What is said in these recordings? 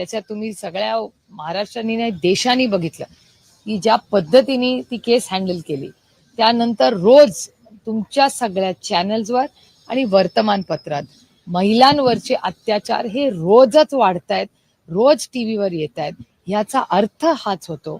त्याच्यात तुम्ही सगळ्या महाराष्ट्राने नाही देशाने बघितलं की ज्या पद्धतीने ती केस हँडल केली. त्यानंतर रोज तुमच्या सगळ्या चॅनल्सवर आणि वर्तमानपत्रात महिलांवरचे अत्याचार हे रोजच वाढत आहेत रोज टी व्हीवर येत आहेत ह्याचा अर्थ हाच होतो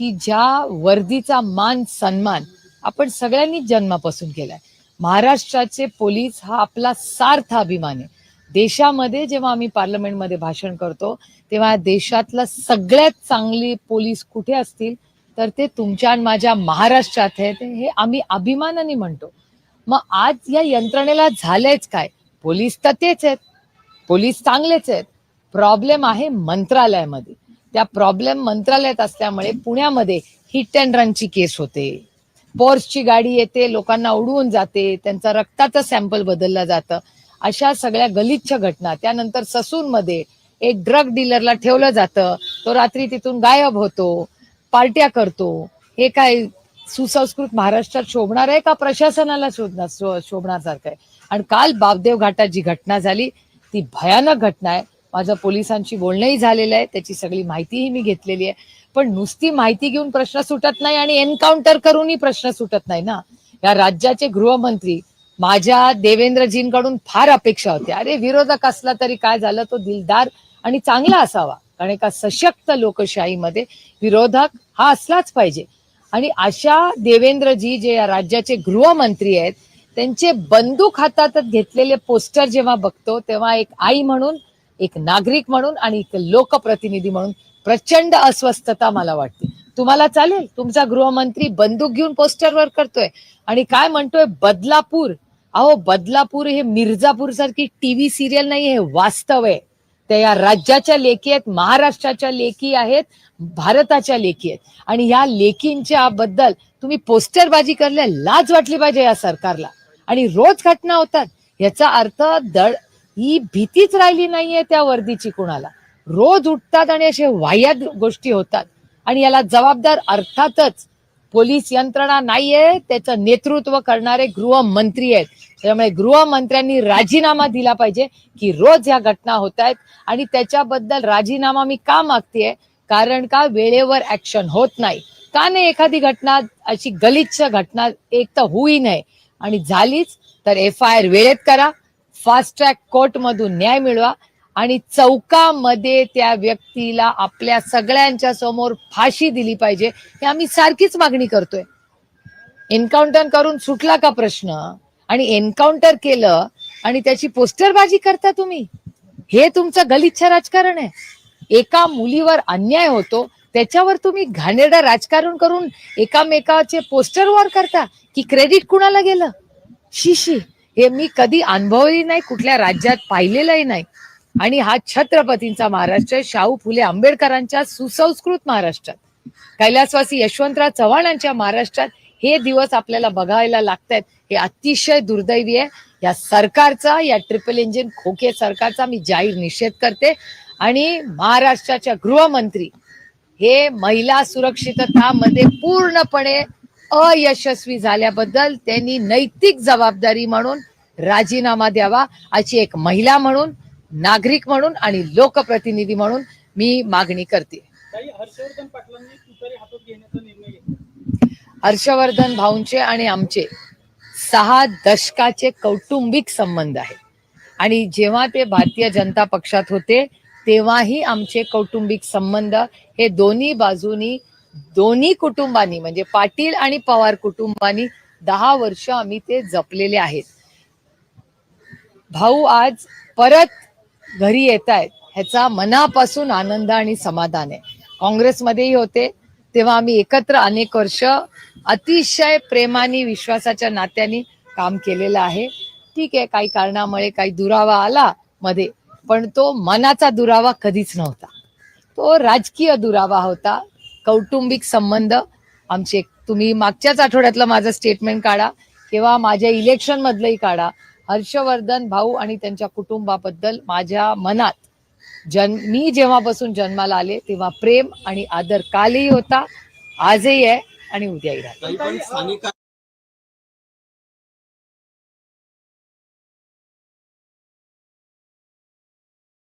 की ज्या वर्दीचा मान सन्मान आपण सगळ्यांनी जन्मापासून केलाय. महाराष्ट्राचे पोलीस हा आपला सार्थ अभिमान आहे. देशामध्ये जेव्हा आम्ही पार्लमेंटमध्ये भाषण करतो तेव्हा देशातला सगळ्यात चांगली पोलीस कुठे असतील तर ते तुमच्या आणि माझ्या महाराष्ट्रात आहेत. हे आम्ही अभिमानाने म्हणतो. मग आज या यंत्रणेला झालंयच काय? पोलीस तर तेच आहेत. पोलीस चांगलेच आहेत. प्रॉब्लेम आहे मंत्रालयामध्ये. त्या प्रॉब्लेम मंत्रालयात असल्यामुळे पुण्यामध्ये हिट अँड रनची केस होते. पोर्सची गाडी येते लोकांना उडवून जाते त्यांचा रक्ताचं सॅम्पल बदलला जातं. अशा सगळ्या गलिच्छ घटना. त्यानंतर ससूनमध्ये एक ड्रग डीलरला ठेवलं जातं. तो रात्री तिथून गायब होतो पार्ट्या करतो. हे काय सुसंस्कृत महाराष्ट्रात शोभणार आहे का? प्रशासनाला शोधणार शो- शोभणार आहे. आणि काल बापदेव घाटात जी घटना झाली ती भयानक घटना आहे. माझं पोलिसांशी बोलणंही झालेलं आहे. त्याची सगळी माहितीही मी घेतलेली आहे. पण नुसती माहिती घेऊन प्रश्न सुटत नाही आणि एन्काउंटर करूनही प्रश्न सुटत नाही ना. या राज्याचे गृहमंत्री माझ्या देवेंद्रजींकडून फार अपेक्षा होत्या अरे विरोधक असला तरी काय झालं? तो दिलदार आणि चांगला असावा. कारण एका सशक्त लोकशाहीमध्ये विरोधक हा असलाच पाहिजे. आणि अशा देवेंद्रजी जे या राज्याचे गृहमंत्री आहेत त्यांचे बंदूक हातातच घेतलेले पोस्टर जेव्हा बघतो तेव्हा एक आई म्हणून एक नागरिक म्हणून आणि एक लोकप्रतिनिधी म्हणून प्रचंड अस्वस्थता मला वाटते. तुम्हाला चालेल? तुमचा गृहमंत्री बंदूक घेऊन पोस्टरवर करतोय. आणि काय म्हणतोय? बदलापूर. अहो बदलापूर हे मिर्जापूर सारखी टीव्ही सिरियल नाही हे वास्तव आहे. त्या या राज्याच्या लेखी आहेत महाराष्ट्राच्या लेखी आहेत भारताच्या लेखी आहेत. आणि ह्या लेखींच्या बद्दल तुम्ही पोस्टरबाजी करल्या लाज वाटली पाहिजे या सरकारला. आणि रोज घटना होतात. याचा अर्थ दड ही भीतीच राहिली नाहीये त्या वर्दीची कुणाला. रोज उठतात आणि असे वाह्यात गोष्टी होतात. आणि याला जबाबदार अर्थातच पोलीस यंत्रणा नाहीये त्याचं नेतृत्व करणारे गृहमंत्री आहेत. त्यामुळे गृहमंत्र्यांनी राजीनामा दिला पाहिजे की रोज ह्या घटना होत आहेत. आणि त्याच्याबद्दल राजीनामा मी का मागतेय? कारण का वेळेवर ऍक्शन होत नाही? का नाही एखादी घटना अशी गलिच्छ घटना एक तर होई नये आणि झालीच तर एफ आय आर वेळेत करा. फास्ट ट्रॅक कोर्टमधून न्याय मिळवा. आणि चौकामध्ये त्या व्यक्तीला आपल्या सगळ्यांच्या समोर फाशी दिली पाहिजे हे आम्ही सारखीच मागणी करतोय. एन्काउंटर करून सुटला का प्रश्न? आणि एन्काउंटर केलं आणि त्याची पोस्टरबाजी करता तुम्ही? हे तुमचं गलिच्छ राजकारण आहे. एका मुलीवर अन्याय होतो त्याच्यावर तुम्ही घाणेरडं राजकारण करून एकामेकाचे पोस्टर वॉर करता की क्रेडिट कुणाला गेलं? शिशी हे मी कधी अनुभवही नाही कुठल्या राज्यात पाहिलेलंही नाही. आणि हा छत्रपतींचा महाराष्ट्र शाहू फुले आंबेडकरांच्या सुसंस्कृत महाराष्ट्रात. कैलासवासी यशवंतराव चव्हाणांच्या महाराष्ट्रात हे दिवस आपल्याला बघायला लागतायत. हे अतिशय दुर्दैवी आहे. या सरकारचा या ट्रिपल इंजिन खोके सरकारचा मी जाहीर निषेध करते. आणि महाराष्ट्राच्या गृहमंत्री हे महिला सुरक्षिततामध्ये पूर्णपणे अयशस्वी झाल्याबद्दल त्यांनी नैतिक जबाबदारी म्हणून राजीनामा द्यावा अशी एक महिला म्हणून नागरिक म्हणून आणि लोकप्रतिनिधी म्हणून मी मागणी करते. काही हर्षवर्धन पाटलांनी तुतारी हातात घेण्याचा निर्णय घेतला. हर्षवर्धन भाऊंचे आणि आमचे सहा दशकाचे कौटुंबिक संबंध आहेत. आणि जेव्हा ते भारतीय जनता पक्षात होते तेव्हाही आमचे कौटुंबिक संबंध हे दोन्ही बाजूनी दोन्ही कुटुंबांनी म्हणजे पाटील आणि पवार कुटुंबांनी दहा वर्ष आम्ही ते जपलेले आहेत. भाऊ आज परत घरी येत आहेत ह्याचा मनापासून आनंद आणि समाधान आहे. काँग्रेसमध्येही होते तेव्हा आम्ही एकत्र अनेक वर्ष अतिशय प्रेमाने विश्वासाच्या नात्याने काम केलेलं आहे. ठीक आहे काही कारणामुळे काही दुरावा आला मध्ये पण तो मनाचा दुरावा कधीच नव्हता. तो राजकीय दुरावा होता कौटुंबिक संबंध. आमचे तुम्ही मागच्याच आठवड्यातलं माझं स्टेटमेंट काढा किंवा माझ्या इलेक्शन मधलंही काढा हर्षवर्धन भाऊ आणि त्यांच्या कुटुंबाबद्दल माझ्या मनात जन मी जेव्हापासून जन्माला आले तेव्हा प्रेम आणि आदर कालही होता आजही आहे आणि उद्याही राहील.